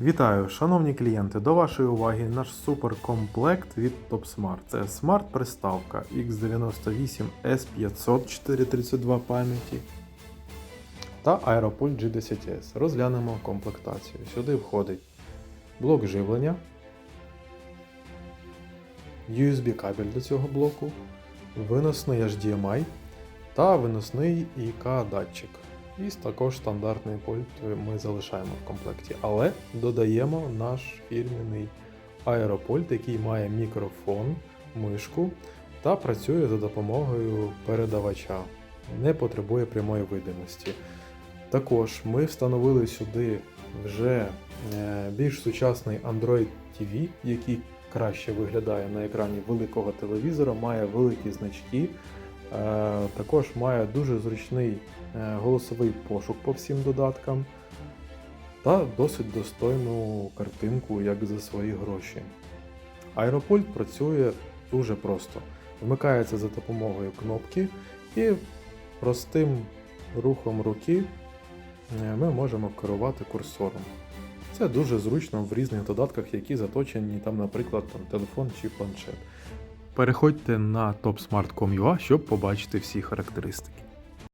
Вітаю, шановні клієнти! До вашої уваги наш суперкомплект від TopSmart. Це смарт-приставка X98 S500 432 пам'яті та Aeropult G10S. Розглянемо комплектацію. Сюди входить блок живлення, USB кабель до цього блоку, виносний HDMI та виносний IK датчик. І також стандартний пульт ми залишаємо в комплекті, але додаємо наш фірміний аеропульт, який має мікрофон, мишку та працює за допомогою передавача, не потребує прямої видимості. Також ми встановили сюди вже е, більш сучасний Android TV, який краще виглядає на екрані великого телевізора, має великі значки. Е, Також має дуже зручний е, голосовий пошук по всім додаткам та досить достойну картинку, як за свої гроші. Аеропульт працює дуже просто. Вмикається за допомогою кнопки і простим рухом руки е, ми можемо керувати курсором. Це дуже зручно в різних додатках, які заточені, там, наприклад, там, телефон чи планшет. Переходьте на topsmart.com.ua, щоб побачити всі характеристики.